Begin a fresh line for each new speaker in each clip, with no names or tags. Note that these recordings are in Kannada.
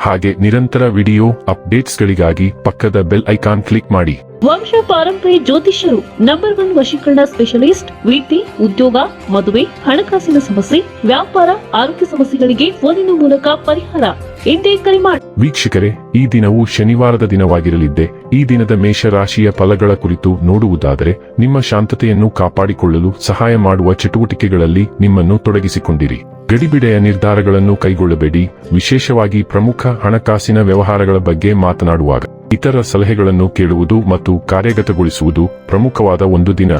ಹಾಗೆ ನಿರಂತರ ವಿಡಿಯೋ ಅಪ್ಡೇಟ್ಸ್ಗಳಿಗಾಗಿ ಪಕ್ಕದ ಬೆಲ್ ಐಕಾನ್ ಕ್ಲಿಕ್ ಮಾಡಿ.
ವಂಶ ಪಾರಂಪರಿ ಜ್ಯೋತಿಷ್ಯರು ನಂಬರ್ ಒನ್ ವಶೀಕರಣ ಸ್ಪೆಷಲಿಸ್ಟ್ ವೃತ್ತಿ ಉದ್ಯೋಗ ಮದುವೆ ಹಣಕಾಸಿನ ಸಮಸ್ಯೆ ವ್ಯಾಪಾರ ಆರೋಗ್ಯ ಸಮಸ್ಯೆಗಳಿಗೆ ಫೋನಿನ ಮೂಲಕ ಪರಿಹಾರ. ಎಂದೇ ಕರೆ ಮಾಡಿ
ವೀಕ್ಷಕರೇ ಈ ದಿನವು ಶನಿವಾರದ ದಿನವಾಗಿರಲಿದ್ದೆ. ಈ ದಿನದ ಮೇಷರಾಶಿಯ ಫಲಗಳ ಕುರಿತು ನೋಡುವುದಾದರೆ ನಿಮ್ಮ ಶಾಂತತೆಯನ್ನು ಕಾಪಾಡಿಕೊಳ್ಳಲು ಸಹಾಯ ಮಾಡುವ ಚಟುವಟಿಕೆಗಳಲ್ಲಿ ನಿಮ್ಮನ್ನು ತೊಡಗಿಸಿಕೊಂಡಿರಿ. ಗಡಿಬಿಡೆಯ ನಿರ್ಧಾರಗಳನ್ನು ಕೈಗೊಳ್ಳಬೇಡಿ. ವಿಶೇಷವಾಗಿ ಪ್ರಮುಖ ಹಣಕಾಸಿನ ವ್ಯವಹಾರಗಳ ಬಗ್ಗೆ ಮಾತನಾಡುವಾಗ ಇತರ ಸಲಹೆಗಳನ್ನು ಕೇಳುವುದು ಮತ್ತು ಕಾರ್ಯಗತಗೊಳಿಸುವುದು ಪ್ರಮುಖವಾದ ಒಂದು ದಿನ.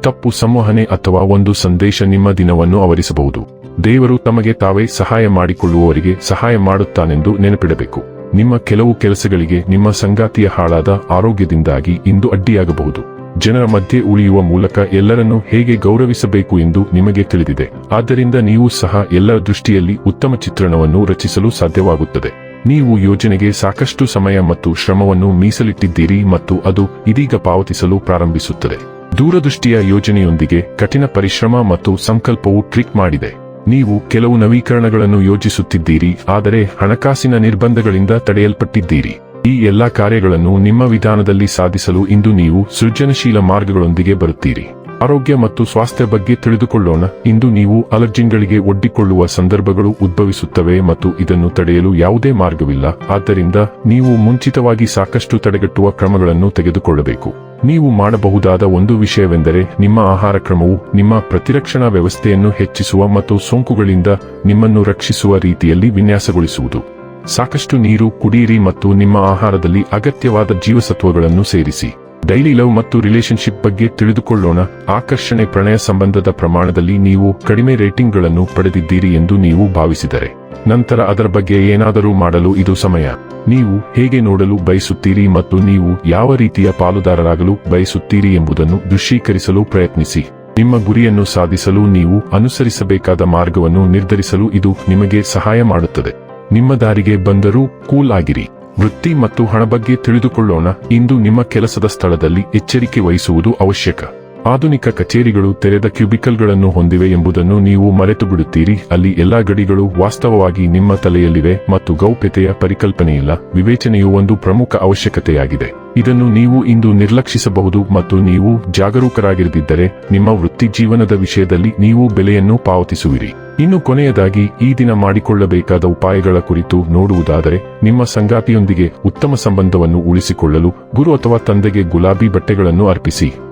ತಪ್ಪು ಸಂವಹನೆ ಅಥವಾ ಒಂದು ಸಂದೇಶ ನಿಮ್ಮ ದಿನವನ್ನು ಆವರಿಸಬಹುದು. ದೇವರು ತಮಗೆ ತಾವೇ ಸಹಾಯ ಮಾಡಿಕೊಳ್ಳುವವರಿಗೆ ಸಹಾಯ ಮಾಡುತ್ತಾನೆಂದು ನೆನಪಿಡಬೇಕು. ನಿಮ್ಮ ಕೆಲವು ಕೆಲಸಗಳಿಗೆ ನಿಮ್ಮ ಸಂಗಾತಿಯ ಹಾಳಾದ ಆರೋಗ್ಯದಿಂದಾಗಿ ಇಂದು ಅಡ್ಡಿಯಾಗಬಹುದು. ಜನರ ಮಧ್ಯೆ ಉಳಿಯುವ ಮೂಲಕ ಎಲ್ಲರನ್ನು ಹೇಗೆ ಗೌರವಿಸಬೇಕು ಎಂದು ನಿಮಗೆ ತಿಳಿದಿದೆ. ಆದ್ದರಿಂದ ನೀವು ಸಹ ಎಲ್ಲರ ದೃಷ್ಟಿಯಲ್ಲಿ ಉತ್ತಮ ಚಿತ್ರಣವನ್ನು ರಚಿಸಲು ಸಾಧ್ಯವಾಗುತ್ತದೆ. ನೀವು ಯೋಜನೆಗೆ ಸಾಕಷ್ಟು ಸಮಯ ಮತ್ತು ಶ್ರಮವನ್ನು ಮೀಸಲಿಟ್ಟಿದ್ದೀರಿ ಮತ್ತು ಅದು ಇದೀಗ ಪಾವತಿಸಲು ಪ್ರಾರಂಭಿಸುತ್ತದೆ. ದೂರದೃಷ್ಟಿಯ ಯೋಜನೆಯೊಂದಿಗೆ ಕಠಿಣ ಪರಿಶ್ರಮ ಮತ್ತು ಸಂಕಲ್ಪವು ಟ್ರಿಕ್ ಮಾಡಿದೆ. ನೀವು ಕೆಲವು ನವೀಕರಣಗಳನ್ನು ಯೋಜಿಸುತ್ತಿದ್ದೀರಿ, ಆದರೆ ಹಣಕಾಸಿನ ನಿರ್ಬಂಧಗಳಿಂದ ತಡೆಯಲ್ಪಟ್ಟಿದ್ದೀರಿ. ಈ ಎಲ್ಲಾ ಕಾರ್ಯಗಳನ್ನು ನಿಮ್ಮ ವಿಧಾನದಲ್ಲಿ ಸಾಧಿಸಲು ಇಂದು ನೀವು ಸೃಜನಶೀಲ ಮಾರ್ಗಗಳೊಂದಿಗೆ ಬರುತ್ತೀರಿ. ಆರೋಗ್ಯ ಮತ್ತು ಸ್ವಾಸ್ಥ್ಯ ಬಗ್ಗೆ ತಿಳಿದುಕೊಳ್ಳೋಣ. ಇಂದು ನೀವು ಅಲರ್ಜಿನ್ಗಳಿಗೆ ಒಡ್ಡಿಕೊಳ್ಳುವ ಸಂದರ್ಭಗಳು ಉದ್ಭವಿಸುತ್ತವೆ ಮತ್ತು ಇದನ್ನು ತಡೆಯಲು ಯಾವುದೇ ಮಾರ್ಗವಿಲ್ಲ. ಆದ್ದರಿಂದ ನೀವು ಮುಂಚಿತವಾಗಿ ಸಾಕಷ್ಟು ತಡೆಗಟ್ಟುವ ಕ್ರಮಗಳನ್ನು ತೆಗೆದುಕೊಳ್ಳಬೇಕು. ನೀವು ಮಾಡಬಹುದಾದ ಒಂದು ವಿಷಯವೆಂದರೆ ನಿಮ್ಮ ಆಹಾರ ಕ್ರಮವು ನಿಮ್ಮ ಪ್ರತಿರಕ್ಷಣಾ ವ್ಯವಸ್ಥೆಯನ್ನು ಹೆಚ್ಚಿಸುವ ಮತ್ತು ಸೋಂಕುಗಳಿಂದ ನಿಮ್ಮನ್ನು ರಕ್ಷಿಸುವ ರೀತಿಯಲ್ಲಿ ವಿನ್ಯಾಸಗೊಳಿಸುವುದು. ಸಾಕಷ್ಟು ನೀರು ಕುಡಿಯಿರಿ ಮತ್ತು ನಿಮ್ಮ ಆಹಾರದಲ್ಲಿ ಅಗತ್ಯವಾದ ಜೀವಸತ್ವಗಳನ್ನು ಸೇರಿಸಿ. ಡೈಲಿ ಲವ್ ಮತ್ತು ರಿಲೇಶನ್ಶಿಪ್ ಬಗ್ಗೆ ತಿಳಿದುಕೊಳ್ಳೋಣ. ಆಕರ್ಷಣೆ ಪ್ರಣಯ ಸಂಬಂಧದ ಪ್ರಮಾಣದಲ್ಲಿ ನೀವು ಕಡಿಮೆ ರೇಟಿಂಗ್ಗಳನ್ನು ಪಡೆದಿದ್ದೀರಿ ಎಂದು ನೀವು ಭಾವಿಸಿದರೆ. ನಂತರ ಅದರ ಬಗ್ಗೆ ಏನಾದರೂ ಮಾಡಲು ಇದು ಸಮಯ. ನೀವು ಹೇಗೆ ನೋಡಲು ಬಯಸುತ್ತೀರಿ ಮತ್ತು ನೀವು ಯಾವ ರೀತಿಯ ಪಾಲುದಾರರಾಗಲು ಬಯಸುತ್ತೀರಿ ಎಂಬುದನ್ನು ದೃಶ್ಯೀಕರಿಸಲು ಪ್ರಯತ್ನಿಸಿ. ನಿಮ್ಮ ಗುರಿಯನ್ನು ಸಾಧಿಸಲು ನೀವು ಅನುಸರಿಸಬೇಕಾದ ಮಾರ್ಗವನ್ನು ನಿರ್ಧರಿಸಲು ಇದು ನಿಮಗೆ ಸಹಾಯ ಮಾಡುತ್ತದೆ. ನಿಮ್ಮ ದಾರಿಗೆ ಬಂದರೂ ಕೂಲ್ ಆಗಿರಿ. ವೃತ್ತಿ ಮತ್ತು ಹಣ ಬಗ್ಗೆ ತಿಳಿದುಕೊಳ್ಳೋಣ. ಇಂದು ನಿಮ್ಮ ಕೆಲಸದ ಸ್ಥಳದಲ್ಲಿ ಎಚ್ಚರಿಕೆ ವಹಿಸುವುದು ಅವಶ್ಯಕ. ಆಧುನಿಕ ಕಚೇರಿಗಳು ತೆರೆದ ಕ್ಯೂಬಿಕಲ್ಗಳನ್ನು ಹೊಂದಿವೆ ಎಂಬುದನ್ನು ನೀವು ಮರೆತು ಬಿಡುತ್ತೀರಿ ಅಲ್ಲಿ ಎಲ್ಲಾ ಗಡಿಗಳು ವಾಸ್ತವವಾಗಿ ನಿಮ್ಮ ತಲೆಯಲ್ಲಿವೆ ಮತ್ತು ಗೌಪ್ಯತೆಯ ಪರಿಕಲ್ಪನೆಯಿಲ್ಲ. ವಿವೇಚನೆಯು ಒಂದು ಪ್ರಮುಖ ಅವಶ್ಯಕತೆಯಾಗಿದೆ. ಇದನ್ನು ನೀವು ಇಂದು ನಿರ್ಲಕ್ಷಿಸಬಹುದು ಮತ್ತು ನೀವು ಜಾಗರೂಕರಾಗಿರದಿದ್ದರೆ, ನಿಮ್ಮ ವೃತ್ತಿ ಜೀವನದ ವಿಷಯದಲ್ಲಿ ನೀವು ಬೆಲೆಯನ್ನು ಪಾವತಿಸುವಿರಿ. ಇನ್ನು ಕೊನೆಯದಾಗಿ, ಈ ದಿನ ಮಾಡಿಕೊಳ್ಳಬೇಕಾದ ಉಪಾಯಗಳ ಕುರಿತು ನೋಡುವುದಾದರೆ, ನಿಮ್ಮ ಸಂಗಾತಿಯೊಂದಿಗೆ ಉತ್ತಮ ಸಂಬಂಧವನ್ನು ಉಳಿಸಿಕೊಳ್ಳಲು, ಗುರು ಅಥವಾ ತಂದೆಗೆ ಗುಲಾಬಿ ಬಟ್ಟೆಗಳನ್ನು ಅರ್ಪಿಸಿ.